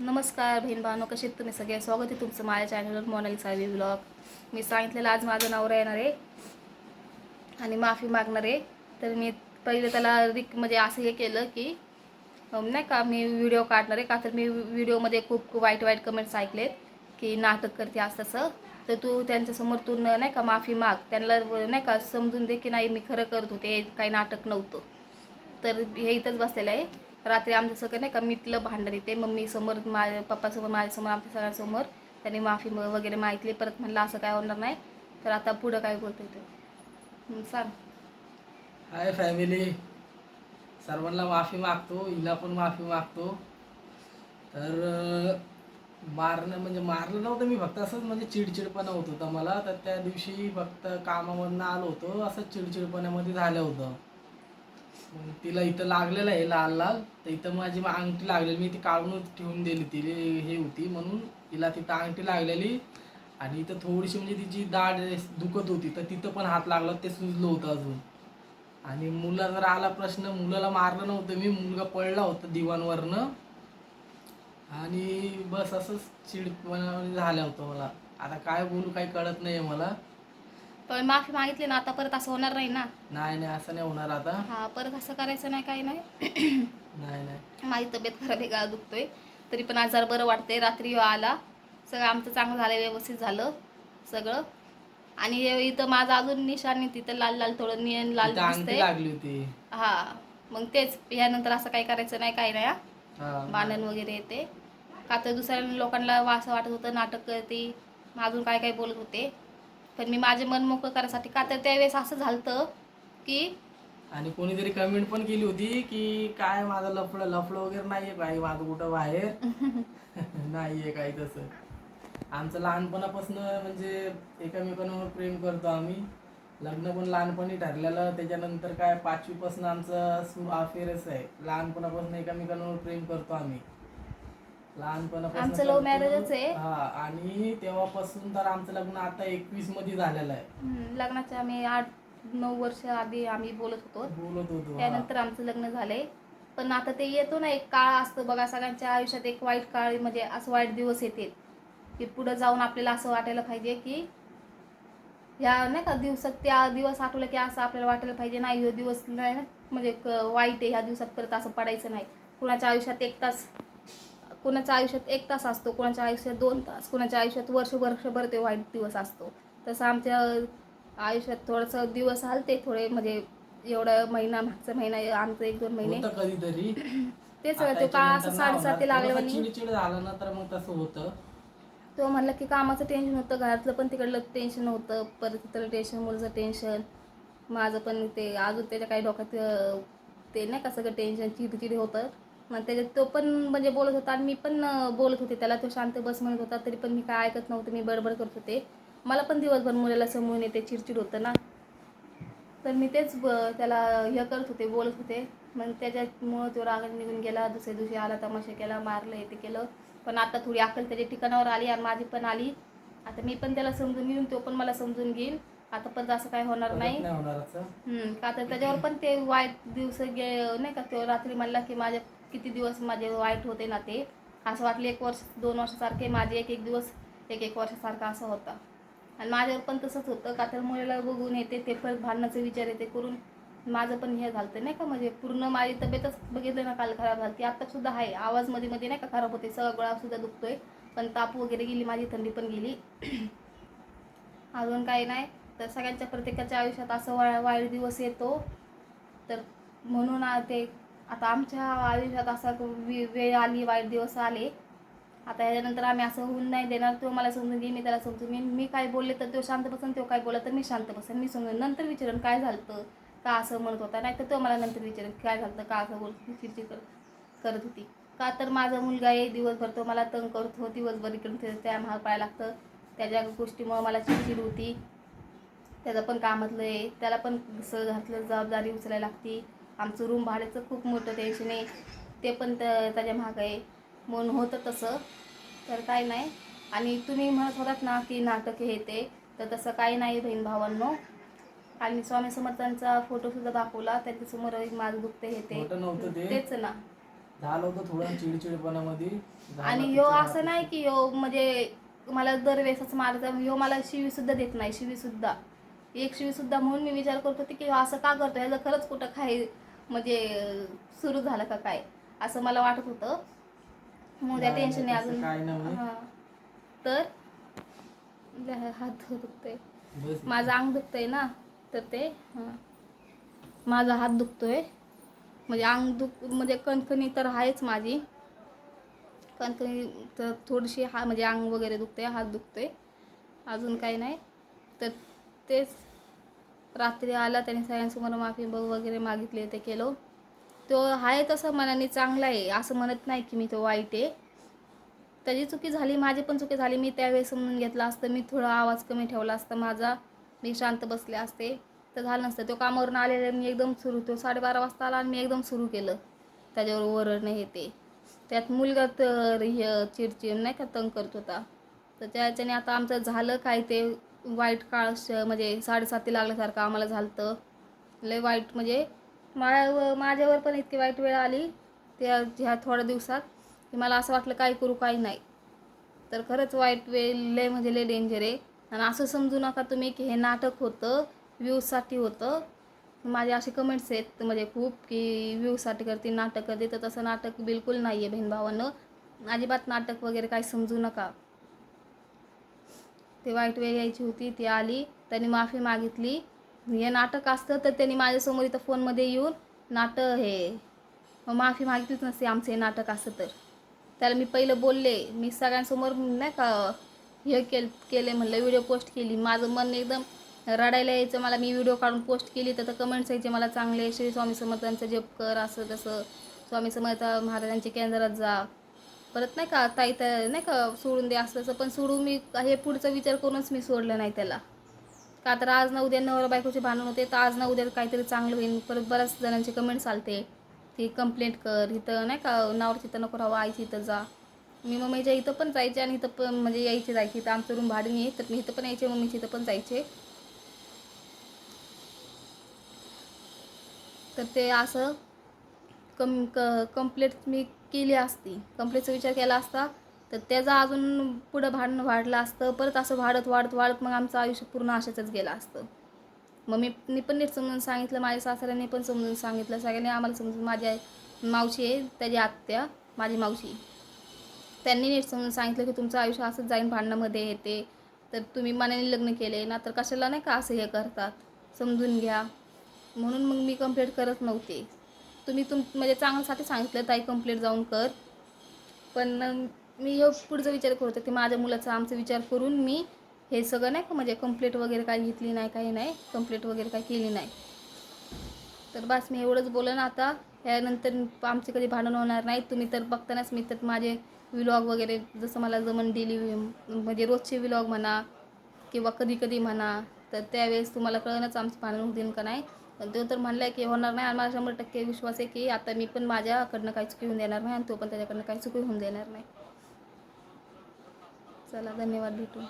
नमस्कार बहीण भावनो कसे तुम्ही? सगळे स्वागत आहे तुमचं माझ्या चॅनलवर मोनाली सावी ब्लॉग मी सांगितलेलं आज माझं नवरा येणार आहे आणि माफी मागणार आहे. तर मी पहिले त्याला रिक म्हणजे असं हे केलं की नाही का मी व्हिडिओ काढणार आहे. का तर मी व्हिडिओमध्ये खूप वाईट वाईट कमेंट्स ऐकलेत की नाटक करते असं तसं. तर तू त्यांच्यासमोर तू नाही का माफी माग. त्यांना नाही का समजून दे की नाही मी खरं करत होते काही नाटक नव्हतं. तर हे इथंच बसलेलं आहे. रात्री आमचं सगळं नाही का मिटलं भांडण येते. मम्मी समोर माझ्या पप्पासमोर माझ्यासमोर आमच्या सगळ्यासमोर. त्यांनी माफी वगैरे मागितली परत म्हणलं असं काय होणार नाही. तर आता पुढं काय बोलतोय ते? सांग. हाय फॅमिली सर्वांना माफी मागतो हिला पण माफी मागतो. तर मारणं म्हणजे मारलं नव्हतं मी फक्त असंच म्हणजे चिडचिडपणा होत होता मला. तर त्या दिवशी फक्त कामामधनं आलो होतो असंच चिडचिडपणामध्ये झालं होतं. मग तिला इथं लागलेलं आहे लाल लाल. तर इथं माझी अंगठी लागलेली मी ती काढूनच ठेवून दिली ती हे होती म्हणून तिला तिथं अंगठी लागलेली. आणि इथं थोडीशी म्हणजे तिची दाढ दुखत होती तर तिथं पण हात लागला ते सुजलं होतं अजून. आणि मुला जर आला प्रश्न मुलाला मारलं नव्हतं मी मुलगा पडला होता दिवाणवरनं. आणि बस असंच चिडपणा झालं होतं मला. आता काय बोलू काही कळत नाही आहे मला. पण माफी मागितली ना आता परत असं होणार नाही ना. नाही नाही असं नाही होणार आता. हा परत असं करायचं नाही काही नाही. नाही नाही. माझी तब्येत खराब आहे गळा दुखतोय. तरी पण आज जरा बरं वाटतंय रात्री ह्यो आला. सगळं आमचं चांगलं झालं व्यवस्थित झालं सगळं. आणि हे इथं माझं अजून निशाणी तिथं लाल लाल थोडं नियन लाल तिथं अंगठी दिसतंय. लागली होती. हा मग तेच यानंतर असं काही करायचं नाही काही नाही हा. हा. वगैरे येते. का तर दुसऱ्या लोकांना असं वाटत होतं नाटक करते. मग अजून काय काय बोलत होते. पण मी माझे मन मोकळं करायसाठी का तर त्यावेळेस असं झालं की आणि कोणीतरी कमेंट पण केली होती की काय माझं लफडं लफडं वगैरे नाहीये काही माझं कुठं बाहेर? नाहीये काही तसं. आमचं लहानपणापासून म्हणजे एकमेकांवर प्रेम करतो आम्ही. लग्न पण लहानपणी ठरलेलं. त्याच्यानंतर काय पाचवीपासून आमचं अफेअरच आहे. लहानपणापासून एकमेकांवर प्रेम करतो आम्ही. लहानपणापासून आमचं करतो. marriageच आहे. हा आणि तेव्हापासून तर आमचं लग्न आता एकवीसमध्ये झालेलं आहे हम्म, लग्नाच्या आम्ही आठ नऊ वर्ष आधी आम्ही बोलत होतो बोलत होतो हा. त्यानंतर आमचं लग्न झालंय पण आता ते येतो ना एक काळ असतो बघा सगळ्यांच्या आयुष्यात एक वाईट काळ म्हणजे असं वाईट दिवस येते की पुढे जाऊन आपल्याला असं वाटायला पाहिजे की ह्या नाही का दिवसात त्या दिवस आठवलं की असं आपल्याला वाटायला पाहिजे नाही ह्यो दिवस नाही ना म्हणजे क- वाईट आहे ह्या दिवसात परत असं पडायचं नाही कुणाच्या आयुष्यात एक तास कुणाच्या आयुष्यात एक तास असतो कुणाच्या आयुष्यात दोन तास कुणाच्या आयुष्यात वर्ष वर्षभर ते वाईट दिवस असतो. तसं आमच्या आयुष्यात थोडंसं दिवस आलते थोडे म्हणजे एवढं महिना मागचा महिना आमचं एक दोन महिने. कधीतरी. तेच तो का याच्यानंतर असं साडेसाती होणार. लागले थोडंसं आणि चिडचिड झालं ना तर मग तसं होतं. तो म्हणला की कामाचं टेन्शन होतं घरातलं पण तिकडलं टेन्शन होतं परत तिथलं टेन्शन मुलाचं टेन्शन. माझं पण ते अजून त्याच्या काही डोक्यात ते नाही का सगळं टेन्शन चिडचिड होतं. मग त्याच्यात तो पण म्हणजे बोलत होता आणि मी पण बोलत होते. त्याला तो शांत बस म्हणत होता तरी पण मी काय ऐकत नव्हते मी बडबड करत होते. मला पण दिवसभर मुलाला समोरून येते चिडचिड होतं ना. तर मी तेच ब- त्याला हे करत होते बोलत होते. मग त्याच्यामुळं तो राग निघून गेला दुसऱ्या दिवशी आला तमाशा केला मारलं हे ते केलं. पण आता थोडी अक्कल त्याच्या ठिकाणावर आली आणि माझी पण आली. आता मी पण त्याला समजून घेईन तो पण मला समजून घेईल आता परत असं काय होणार नाही. का तर त्याच्यावर पण ते वाईट दिवस गे नाही का तो रात्री म्हणला की माझे किती दिवस माझे वाईट होते ना ते? असं वाटलं एक वर्ष दोन वर्षासारखे माझे एक एक दिवस एक एक वर्षासारखा असं होता. आणि माझ्यावर पण तसंच होतं. का तर मुलीला बघून येते ते परत भांडणाचे विचार येते करून. माझं पण हे झालं नाही का? म्हणजे पूर्ण माझी तब्येतच बघितलं ना काल खराब झाली ती आता सुद्धा आहे. आवाजमध्ये मध्ये नाही का खराब होते. सगळा सुद्धा दुखतोय. पण ताप वगैरे गेली माझी थंडी पण गेली. अजून काही नाही. तर सगळ्यांच्या प्रत्येकाच्या आयुष्यात असं वा वाईट दिवस येतो. तर म्हणून ते आता आमच्या आयुष्यात असा वे- वेळ आली वाईट दिवस आले. आता याच्यानंतर आम्ही असं होऊन नाही देणार. तो मला समजून घे मी त्याला समजून घेईन मी काय बोलले तर तो शांत बसन तो काय बोलला तर मी शांत बसन. मी समजून नंतर विचारेन काय झालं का असं म्हणत होता. नाही तर तो मला नंतर विचारेन काय झालं का असं बोल चिडचिड कर करत होती. का तर माझा मुलगा आहे दिवसभर तो मला तंग करतो दिवसभर इकडून ते- त्या महाग पाहायला लागतं. त्याच्या गोष्टीमुळं मला चिडचिड होती त्याचं पण कामातलं आहे. त्याला पण सगळं घातलं जबाबदारी उचलायला लागती. आमचं रूम भाड्याचं खूप मोठं टेन्शन आहे. ते पण त्या त्याच्या महाग आहे. म्हणून होतं तसं. तर काय नाही. आणि तुम्ही म्हणत होतात ना की नाटक हे ते. तर तसं काही नाही बहीण भावांनो. आणि स्वामी समर्थांचा फोटो सुद्धा दाखवला. त्यांच्यासमोर एक माझं दुखते हे ते. तेच ना. झालं होतं थोडं चिडचिडपणामध्ये झालं आणि तिच्या असं नाही की ह्यो म्हणजे मला दरवेळेसच मारत ह्यो मला शिवी सुद्धा देत नाही. शिवी सुद्धा. एक शिवी सुद्धा म्हणून मी विचार करत होते की असं का करतो ह्याचं खरंच कुठं काय म्हणजे सुरू झालं का काय? असं मला वाटत होतं. मग त्या टेन्शन नाही, अजून. हा. तर हात दुखतोय. माझं अंग दुखतंय ना तर ते हां. माझा हात दुखतोय. म्हणजे अंग दुख म्हणजे कणकणी तर आहेच माझी. कणकणी तर थोडीशी हा म्हणजे अंग वगैरे दुखते हात दुखतोय. अजून काही नाही. तर तेच रात्री आला त्याने सगळ्यांसमोर माफी बघ वगैरे मागितले ते केलं. तो आहे तसं मनाने चांगला आहे असं म्हणत नाही की मी तो वाईट आहे. त्याची चुकी झाली माझी पण चुकी झाली. मी त्यावेळेस समजून घेतला असतं मी थोडा आवाज कमी ठेवला असता माझा. मी शांत बसले असते. तर झालं नसतं. तो कामावरून आलेला मी एकदम सुरू तो साडेबारा वाजता आला आणि मी एकदम सुरू केलं. त्याच्यावर ओरडणं हे ते. त्यात मुलगा तर हे चिडचिड नाही का तंग करत होता. तर त्याच्याने आता आमचं झालं काय ते वाईट काळ म्हणजे साडेसाती लागल्यासारखं आम्हाला झालं तर लय वाईट म्हणजे माझ्यावर माझ्यावर पण इतकी वाईट वेळ आली त्या ह्या थोड्या दिवसात की मला असं वाटलं काय करू काय नाही. तर खरंच वाईट वेळ लय म्हणजे लय डेंजर आहे. आणि असं समजू नका तुम्ही की हे नाटक होतं व्ह्यूजसाठी होतं. माझे असे कमेंट्स आहेत म्हणजे खूप की व्ह्यूजसाठी करते नाटक करते तर तसं नाटक बिलकुल नाही आहे बहीण भावानं. अजिबात नाटक वगैरे काही समजू नका. ते वाईट वेळ यायची होती ती आली त्यांनी माफी मागितली. हे नाटक असतं तर त्यांनी माझ्यासमोर इथं फोनमध्ये येऊन नाटक हे माफी मागितलीच नसते आमचं हे नाटक असतं तर. त्याला मी पहिलं बोलले मी सगळ्यांसमोर नाही का हे केल केले म्हणलं व्हिडिओ पोस्ट केली. माझं मन एकदम रडायला यायचं मला मी व्हिडिओ काढून पोस्ट केली तर कमेंट्स यायचे मला चांगले. श्री स्वामी समर्थांचं जप कर असं तसं. स्वामी समर्थ महाराजांच्या केंद्रात जा. परत नाही का ताई तर नाही का सोडून दे असं पण सोडून मी हे पुढचा विचार करूनच मी सोडलं नाही त्याला. का तर आज ना उद्या नवरा बायकोचे भांडण होते तर आज ना उद्या काहीतरी चांगलं होईल. परत बऱ्याच जणांचे कमेंट्स आलते ती कंप्लेंट कर इथं नाही का नावर तिथं नको राहावं आईची इथं जा. मी मम्मीच्या इथं पण जायचे आणि इथं पण म्हणजे यायचे जायचे. इथं आमचं रूम भाडून नाही तर मी इथं पण यायचे मम्मीच्या इथं पण जायचे. तर ते असं कम क कंप्लेंट मी केली असती. कंप्लेंटचा विचार केला असता तर त्याचा अजून पुढं भांडणं वाढलं असतं. परत असं वाढत वाढत वाढत मग आमचं आयुष्य पूर्ण अशातच गेलं असतं. मग मी मी पण नीट समजून सांगितलं माझ्या सासऱ्याने पण समजून सांगितलं सगळ्यांनी आम्हाला समजून माझी आई मावशी आहे त्याची आत्या माझी मावशी. त्यांनी नीट समजून सांगितलं की तुमचं आयुष्य असंच जाईन भांडणामध्ये येते. तर तुम्ही मनाने लग्न केले ना तर कशाला नाही का असं हे करतात. समजून घ्या. म्हणून मग मी कंप्लेंट करत नव्हते. तुम्ही तुम म्हणजे चांगल्यासाठी सांगितलं ताई कंप्लीट जाऊन कर. पण मी हे पुढचा विचार करत होते की माझ्या मुलाचा आमचा विचार करून मी हे सगळं नाही का म्हणजे कंप्लेंट वगैरे काय घेतली नाही काही नाही कंप्लेंट वगैरे काय केली नाही. तर बस मी एवढंच बोलेन आता यानंतर आमचे कधी भांडण होणार नाही. तुम्ही तर बघतानाच मी तर माझे व्लॉग वगैरे जसं मला जमन डेली म्हणजे रोजचे व्लॉग म्हणा किंवा कधी कधी म्हणा तर त्यावेळेस तुम्हाला कळणंच आमचं भांडण होतील का नाही. पण तो तर म्हणलाय की होणार नाही. आणि मला शंभर टक्के विश्वास आहे की आता मी पण माझ्याकडनं काही चुकी होऊन देणार नाही आणि तो पण त्याच्याकडनं काही चुकी होऊन देणार नाही. चला धन्यवाद भेटू